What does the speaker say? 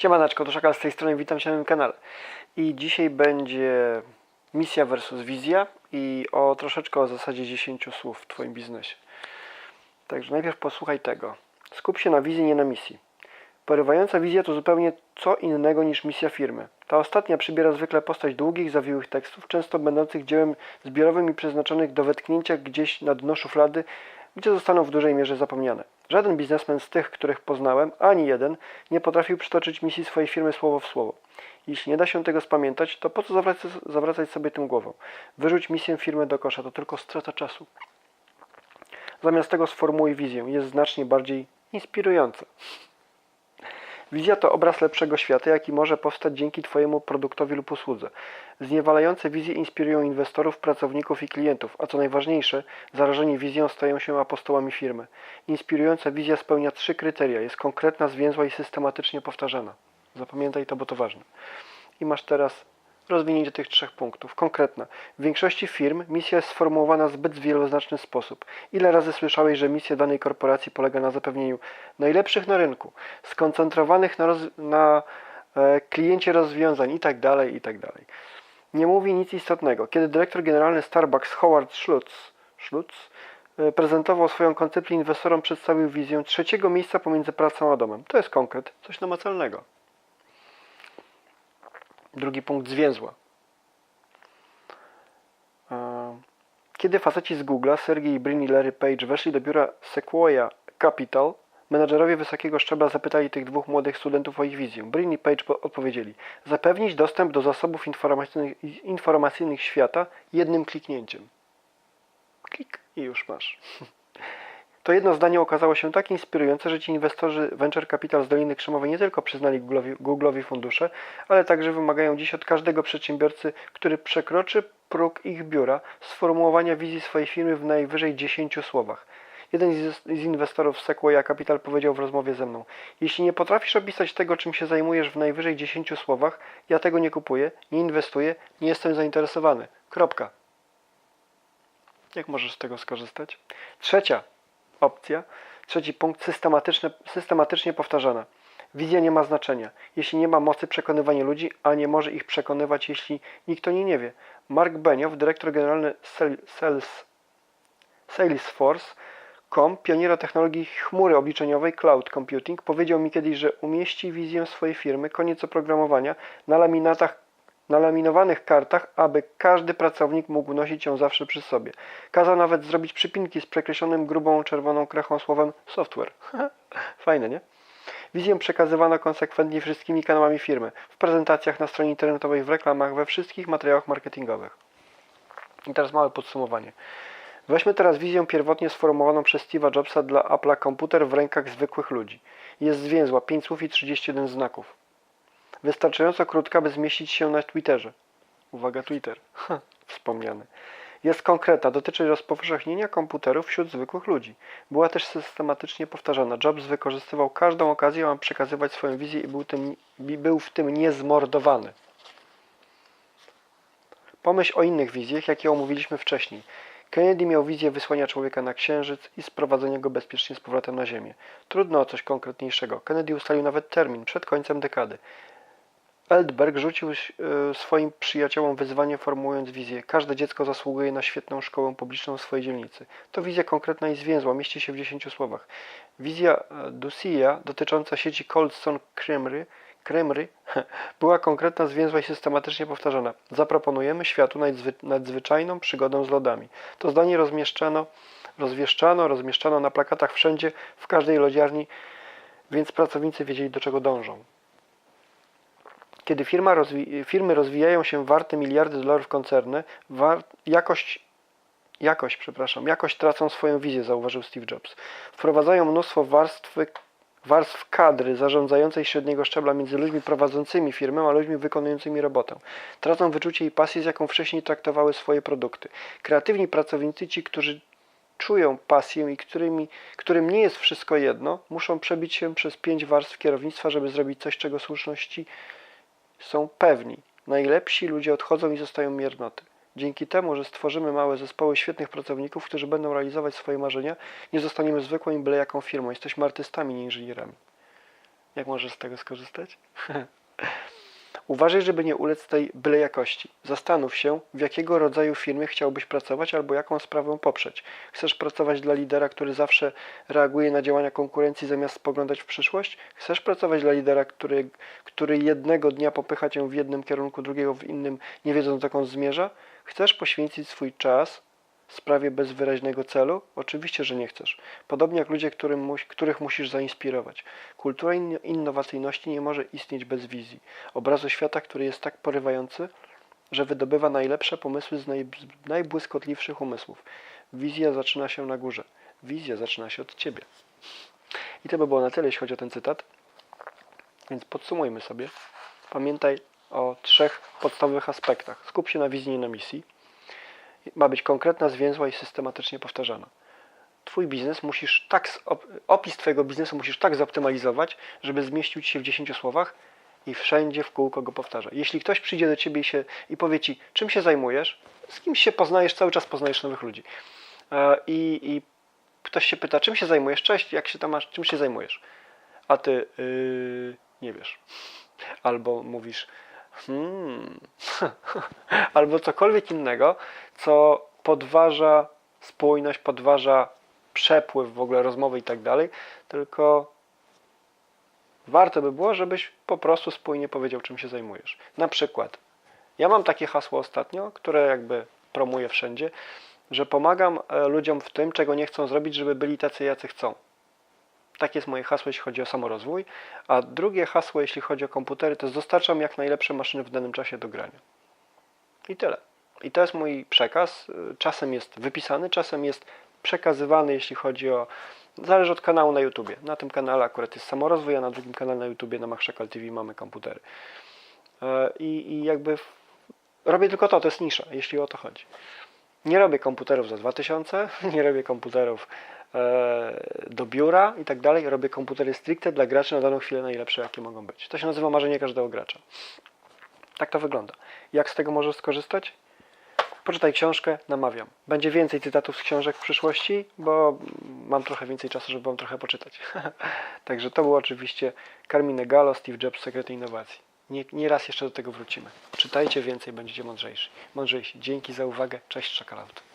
Siemaneczko, to Szakal z tej strony, witam Cię na moim kanale. I dzisiaj będzie misja versus wizja i o troszeczkę o zasadzie 10 słów w Twoim biznesie. Także najpierw posłuchaj tego. Skup się na wizji, nie na misji. Porywająca wizja to zupełnie co innego niż misja firmy. Ta ostatnia przybiera zwykle postać długich, zawiłych tekstów, często będących dziełem zbiorowym i przeznaczonych do wetknięcia gdzieś na dno szuflady, gdzie zostaną w dużej mierze zapomniane. Żaden biznesmen z tych, których poznałem, ani jeden, nie potrafił przytoczyć misji swojej firmy słowo w słowo. Jeśli nie da się tego spamiętać, to po co zawracać, sobie tym głową? Wyrzuć misję firmy do kosza, to tylko strata czasu. Zamiast tego sformułuj wizję, jest znacznie bardziej inspirująca. Wizja to obraz lepszego świata, jaki może powstać dzięki Twojemu produktowi lub usłudze. Zniewalające wizje inspirują inwestorów, pracowników i klientów, a co najważniejsze, zarażeni wizją stają się apostołami firmy. Inspirująca wizja spełnia trzy kryteria. Jest konkretna, zwięzła i systematycznie powtarzana. Zapamiętaj to, bo to ważne. I masz teraz rozwinięcie tych trzech punktów. Konkretna. W większości firm misja jest sformułowana w zbyt wieloznaczny sposób. Ile razy słyszałeś, że misja danej korporacji polega na zapewnieniu najlepszych na rynku, skoncentrowanych na, roz, na e, kliencie rozwiązań itd., itd. Nie mówi nic istotnego. Kiedy dyrektor generalny Starbucks Howard Schultz e, prezentował swoją koncepcję inwestorom, przedstawił wizję trzeciego miejsca pomiędzy pracą a domem. To jest konkret, coś namacalnego. Drugi punkt zwięzła. E, Kiedy faceci z Google'a, Sergey Brin i Larry Page weszli do biura Sequoia Capital, menadżerowie wysokiego szczebla zapytali tych dwóch młodych studentów o ich wizję. Brin i Page po- odpowiedzieli: zapewnić dostęp do zasobów informacyjnych, informacyjnych świata jednym kliknięciem. Klik i już masz. To jedno zdanie okazało się tak inspirujące, że ci inwestorzy Venture Capital z Doliny Krzemowej nie tylko przyznali Google'owi, Google'owi fundusze, ale także wymagają dziś od każdego przedsiębiorcy, który przekroczy próg ich biura, sformułowania wizji swojej firmy w najwyżej 10 słowach. Jeden z, z inwestorów Sequoia Capital powiedział w rozmowie ze mną: Jeśli nie potrafisz opisać tego, czym się zajmujesz w najwyżej 10 słowach, ja tego nie kupuję, nie inwestuję, nie jestem zainteresowany. Kropka. Jak możesz z tego skorzystać? Trzecia opcja, trzeci punkt, systematyczne, systematycznie powtarzana. Wizja nie ma znaczenia, jeśli nie ma mocy przekonywania ludzi, a nie może ich przekonywać, jeśli nikt o niej nie wie. Mark Benioff, dyrektor generalny Sal- Sales, Salesforce.com, pioniera technologii chmury obliczeniowej Cloud Computing, powiedział mi kiedyś, że umieści wizję swojej firmy, koniec oprogramowania, na laminatach na laminowanych kartach, aby każdy pracownik mógł nosić ją zawsze przy sobie. Kazał nawet zrobić przypinki z przekreślonym grubą czerwoną krechą słowem software. Fajne, nie? Wizję przekazywano konsekwentnie wszystkimi kanałami firmy, w prezentacjach na stronie internetowej, w reklamach, we wszystkich materiałach marketingowych. I teraz małe podsumowanie. Weźmy teraz wizję pierwotnie sformułowaną przez Steve'a Jobsa dla Apple'a komputer w rękach zwykłych ludzi. Jest zwięzła, 5 słów i 31 znaków. Wystarczająco krótka, by zmieścić się na Twitterze. Uwaga, Twitter. Ha, wspomniany. Jest konkretna, dotyczy rozpowszechnienia komputerów wśród zwykłych ludzi. Była też systematycznie powtarzana. Jobs wykorzystywał każdą okazję, aby przekazywać swoją wizję i był, tym, był w tym niezmordowany. Pomyśl o innych wizjach, jakie omówiliśmy wcześniej. Kennedy miał wizję wysłania człowieka na Księżyc i sprowadzenia go bezpiecznie z powrotem na Ziemię. Trudno o coś konkretniejszego. Kennedy ustalił nawet termin przed końcem dekady. Eldberg rzucił e, swoim przyjaciołom wyzwanie formułując wizję. Każde dziecko zasługuje na świetną szkołę publiczną w swojej dzielnicy. To wizja konkretna i zwięzła, mieści się w 10 słowach. Wizja e, Ducia dotycząca sieci Cold Stone Creamery, Creamery była konkretna, zwięzła i systematycznie powtarzana. Zaproponujemy światu nadzwy, nadzwyczajną przygodę z lodami. To zdanie rozmieszczano, rozwieszczano, rozmieszczano na plakatach wszędzie, w każdej lodziarni, więc pracownicy wiedzieli do czego dążą. Kiedy rozwi firmy rozwijają się warte miliardy dolarów koncerny, jakość, jakość, przepraszam, jakość tracą swoją wizję, zauważył Steve Jobs. Wprowadzają mnóstwo warstwy, warstw kadry zarządzającej średniego szczebla między ludźmi prowadzącymi firmę, a ludźmi wykonującymi robotę. Tracą wyczucie i pasję, z jaką wcześniej traktowały swoje produkty. Kreatywni pracownicy, ci, którzy czują pasję i którymi, którym nie jest wszystko jedno, muszą przebić się przez pięć warstw kierownictwa, żeby zrobić coś, czego słuszności są pewni. Najlepsi ludzie odchodzą i zostają miernoty. Dzięki temu, że stworzymy małe zespoły świetnych pracowników, którzy będą realizować swoje marzenia, nie zostaniemy zwykłą i byle jaką firmą. Jesteśmy artystami, nie inżynierami. Jak możesz z tego skorzystać? Uważaj, żeby nie ulec tej byle jakości. Zastanów się, w jakiego rodzaju firmie chciałbyś pracować albo jaką sprawę poprzeć. Chcesz pracować dla lidera, który zawsze reaguje na działania konkurencji zamiast spoglądać w przyszłość? Chcesz pracować dla lidera, który, który jednego dnia popycha cię w jednym kierunku, drugiego w innym, nie wiedząc dokąd zmierza? Chcesz poświęcić swój czas sprawie bez wyraźnego celu? Oczywiście, że nie chcesz. Podobnie jak ludzie, którym, których musisz zainspirować. Kultura in- innowacyjności nie może istnieć bez wizji. Obrazu świata, który jest tak porywający, że wydobywa najlepsze pomysły z naj, najbłyskotliwszych umysłów. Wizja zaczyna się na górze. Wizja zaczyna się od ciebie. I to by było na tyle, jeśli chodzi o ten cytat. Więc podsumujmy sobie. Pamiętaj o trzech podstawowych aspektach. Skup się na wizji i na misji ma być konkretna, zwięzła i systematycznie powtarzana. Twój biznes musisz tak, opis Twojego biznesu musisz tak zoptymalizować, żeby zmieścił Ci się w 10 słowach i wszędzie w kółko go powtarza. Jeśli ktoś przyjdzie do Ciebie i, się, i powie Ci, czym się zajmujesz, z kimś się poznajesz, cały czas poznajesz nowych ludzi. E, I, i ktoś się pyta, czym się zajmujesz? Cześć, jak się tam masz, czym się zajmujesz? A Ty yy, nie wiesz. Albo mówisz, hmm, albo cokolwiek innego, co podważa spójność, podważa przepływ w ogóle rozmowy i tak dalej, tylko warto by było, żebyś po prostu spójnie powiedział, czym się zajmujesz. Na przykład, ja mam takie hasło ostatnio, które jakby promuję wszędzie, że pomagam e, ludziom w tym, czego nie chcą zrobić, żeby byli tacy, jacy chcą. Takie jest moje hasło, jeśli chodzi o samorozwój. A drugie hasło, jeśli chodzi o komputery, to jest dostarczam jak najlepsze maszyny w danym czasie do grania. I tyle. I to jest mój przekaz. Czasem jest wypisany, czasem jest przekazywany, jeśli chodzi o. Zależy od kanału na YouTubie. Na tym kanale akurat jest samorozwój, a na drugim kanale na YouTubie na Machszakal TV mamy komputery. E, I, I jakby robię tylko to, to jest nisza, jeśli o to chodzi. Nie robię komputerów za 2000, nie robię komputerów do biura i tak dalej. Robię komputery stricte dla graczy na daną chwilę najlepsze, jakie mogą być. To się nazywa marzenie każdego gracza. Tak to wygląda. Jak z tego możesz skorzystać? Poczytaj książkę, namawiam. Będzie więcej cytatów z książek w przyszłości, bo mam trochę więcej czasu, żeby wam trochę poczytać. Także to był oczywiście Carmine Gallo, Steve Jobs, Sekrety Innowacji. Nie, nie raz jeszcze do tego wrócimy. Czytajcie więcej, będziecie mądrzejsi. mądrzejsi. Dzięki za uwagę. Cześć, Czekolauty.